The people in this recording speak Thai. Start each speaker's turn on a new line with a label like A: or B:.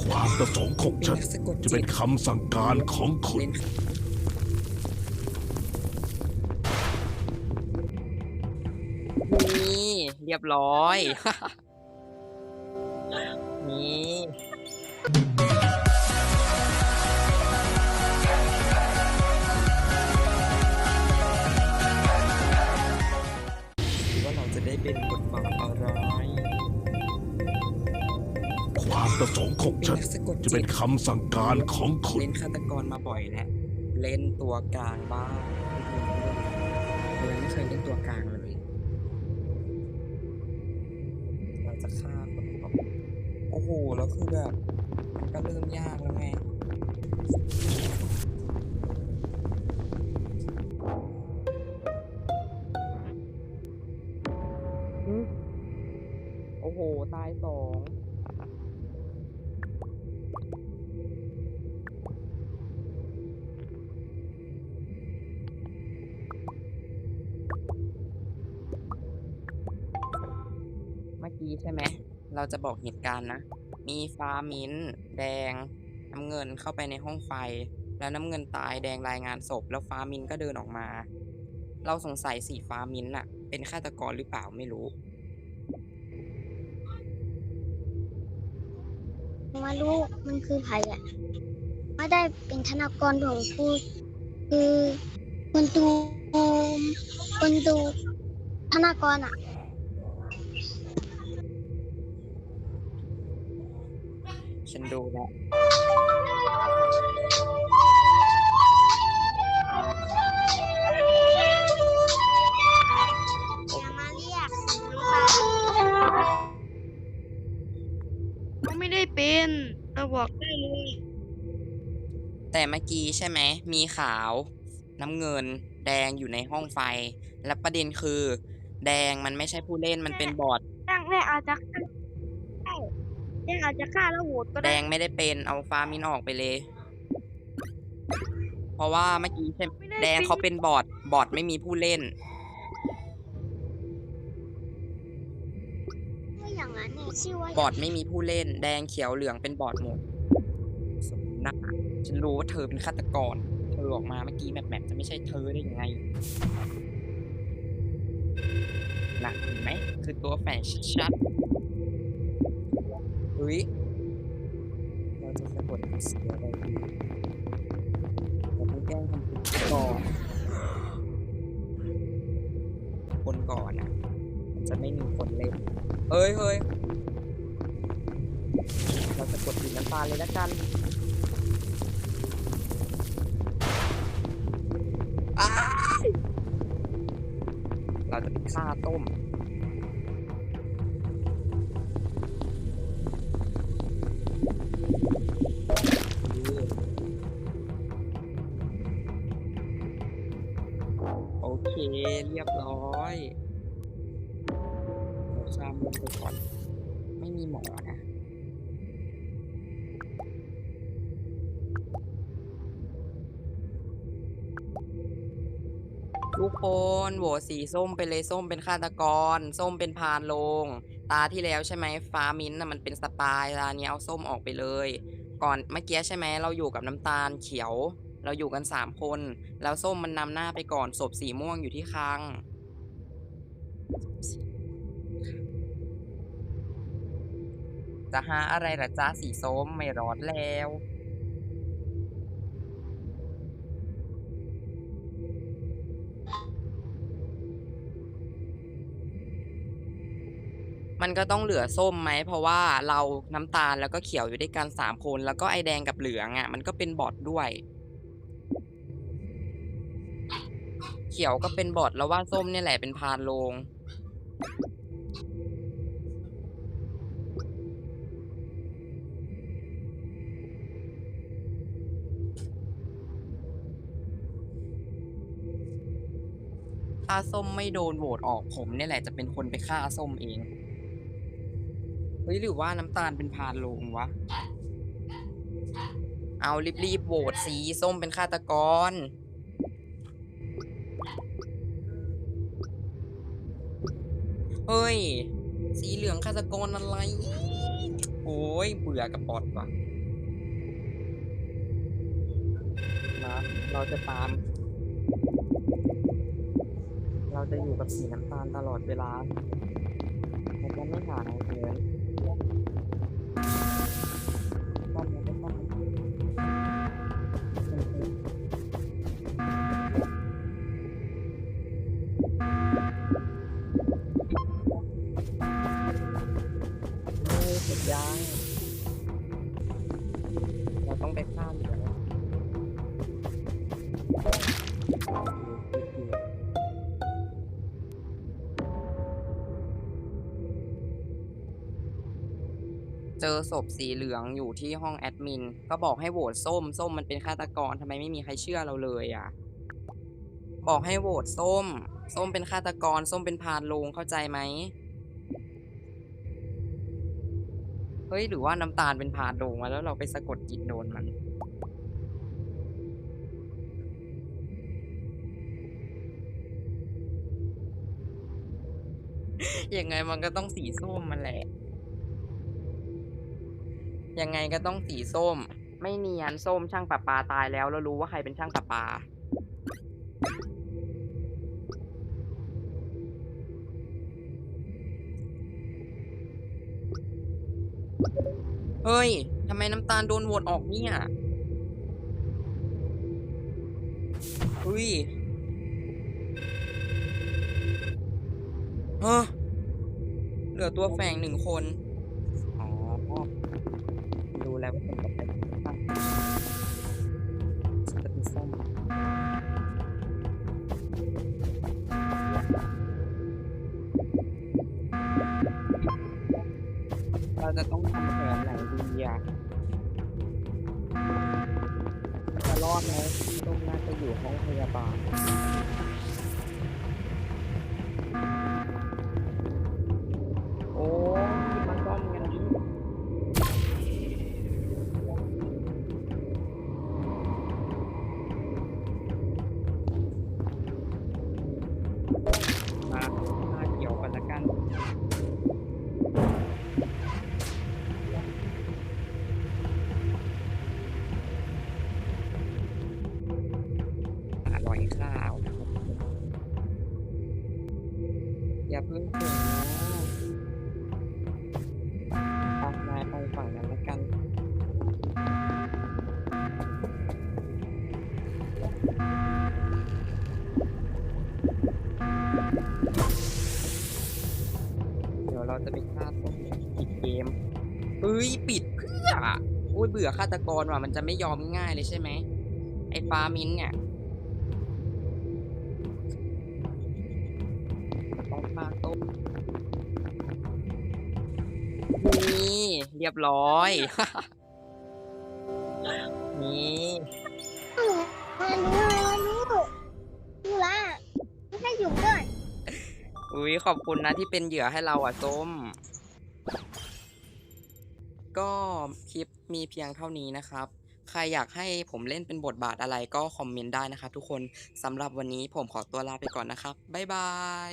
A: ความประสงค์ของฉัน
B: เป็นนักสะกดจิต
A: จะเป็นคำสั่งการของคุณ
B: เล่นนี่ เรียบร้อย นี่ ประ
A: สงค์ของ
B: เป็น
A: ฉัน
B: นักสะกด
A: จะ
B: จิ
A: เป็
B: ต
A: นคำสั่งการของคุณ
B: เล่นฆาตกรมาบ่อยแล้วเล่นตัวกลางบ้างเลยไม่เคยเล่นตัวกลางเลยเราจะฆ่าคนก่อนโอ้โหแล้วคือแบบมันก็เริ่มยากแล้วไงโอ้โห ตายสอง ดีใช่ไหม เราจะบอกเหตุการณ์นะ มีฟ้ามิ้น แดง น้ำเงินเข้าไปในห้องไฟ แล้วน้ำเงินตายแดงรายงานศพ แล้วฟ้ามิ้นก็เดินออกมา เราสงสัยสีฟ้ามิ้นท์น่ะ เป็นฆาตกรหรือเปล่าไม่รู้
C: มาลูกมันคือไผ่อะไม่ได้เป็นธนากรของผู้คือคนดูคนดูธนากรอะ
B: ฉันดูแล้ว
C: อย่ามาเรียกน้ำตา
D: เขาไม่ได้เป็นเราบอกได้เลย
B: แต่เมื่อกี้ใช่ไหม มีขาว น้ำเงิน แดงอยู่ในห้องไฟ และประเด็นคือ แดงมันไม่ใช่ผู้เล่นมันเป็นบอท
D: แจ้งแม่อาจจะฆ่าใช่ แจ้งอาจจะฆ่าแล้วโหวตก็
B: แด
D: ได้
B: งไม่ได้เป็นเอาฟ้ามินออกไปเลย เพราะว่าเมื่อกี้ใช่แดงเขาเป็นบอทบอทไม่มีผู้เล่น
C: ไม่อย่างนั้นเนี่ยชื่อว่า
B: บอทไม่มีผู้เล่น แดงเขียวเหลืองเป็นบอทหมดสมนักฉันรู้ว่าเธอเป็นฆาตกร เธอออกมาเมื่อกี้แมปแมปจะไม่ใช่เธอได้ยังไงน่ะเห็นไหมคือตัวแฝงชัดๆ เฮ้ยเราจะสะกดเสียอะไรดีเราต้องแกล้งทำเป็นก่อนคนก่อนอะมันจะไม่มีคนเล่นเฮ้ยเฮ้ยเราจะกดสีน้ำตาลเลยละกันเราจะไปฆ่าต้ม ยบร้อยเราข้ามลงไปก่อน ไม่มีหมอนะทุกคนโหวตสีส้มไปเลยส้มเป็นฆาตกร ส้มเป็นพานลง ตาที่แล้วใช่ไหมฟ้ามิ้นท์น่ะมันเป็นสปายตาเนี้ยเอาส้มออกไปเลย ก่อนเมื่อกี้ใช่ไหมเราอยู่กับน้ำตาลเขียว เราอยู่กันสามคน แล้วส้มมันนำหน้าไปก่อนศพสีม่วงอยู่ที่คลังจะหาอะไรละจ้าสีส้มไม่รอดแล้ว มันก็ต้องเหลือส้มไหม เพราะว่าเราน้ำตาลแล้วก็เขียวอยู่ด้วยกันสามคน แล้วก็ไอแดงกับเหลืองอะ มันก็เป็นบอทด้วย เขียวก็เป็นบอทแล้วว่าส้มเนี่ยแหละเป็นพานโลง ถ้าส้มไม่โดนโหวตออกผมเนี่ยแหละจะเป็นคนไปฆ่าส้มเอง เฮ้ยหรือว่าน้ำตาลเป็นพานโลงวะ เอารีบๆโหวตสีส้มเป็นฆาตกร เฮ้ย สีเหลืองฆาตกรอะไร โอ้ยเบื่อกับปอดว่ะนะเราจะตาม เราจะอยู่กับสีน้ำตาลตลอดเวลาเราจะไม่หายเลย เยเสร็จยังเราต้องไปข้ามเหลืองเจอศพสีเหลืองอยู่ที่ห้องแอดมิน ก็บอกให้โหวตส้ม ส้มมันเป็นฆาตกรทำไมไม่มีใครเชื่อเราเลยอะ บอกให้โหวตส้ม ส้มเป็นฆาตกร ส้มเป็นพานโลงเข้าใจไหม เฮ้ย หรือว่าน้ำตาลเป็นพานโลงมาแล้วเราไปสะกดจิตโดนมันยังไงมันก็ต้องสีส้มมันแหละ ยังไงก็ต้องสีส้ม ไม่เนียนส้มช่างประปาตายแล้ว แล้วรู้ว่าใครเป็นช่างประปา เฮ้ยทำไมน้ำตาลโดนโหวตออกเนี่ยอุ้ยเฮ้อเหลือตัวแฝงหนึ่งคน อ๋อ ดูแล้วเป็นแบบ จะต้องทำแผนไหนดีอะจะรอดไหมต้มน่าจะอยู่ห้องพยาบาลโอ้ยมาซ่อมกันดิ อร่อยข้าวนะครับอย่าเพิ่งถึงนะตามนายไปฝั่งนั้นละกันเดี๋ยวเราจะไปฆ่าพวปิดเกมเอ้ยปิดเพื่อโอ้ยเบื่อฆาตกรว่ะมันจะไม่ยอมง่ายเลยใช่ไหมไอ้ฟ้ามิ้นเนี่ย ต้องฆ่าโต๊ะนี่ เรียบร้อย นี่
C: มาดูมาดูดูละไม่ให้อยู่ด้วย
B: อุ้ยขอบคุณนะที่เป็นเหยื่อให้เราอะส้ม ก็คลิปมีเพียงเท่านี้นะครับ ใครอยากให้ผมเล่นเป็นบทบาทอะไรก็คอมเมนต์ได้นะครับทุกคนสำหรับวันนี้ผมขอตัวลาไปก่อนนะครับ บ๊ายบาย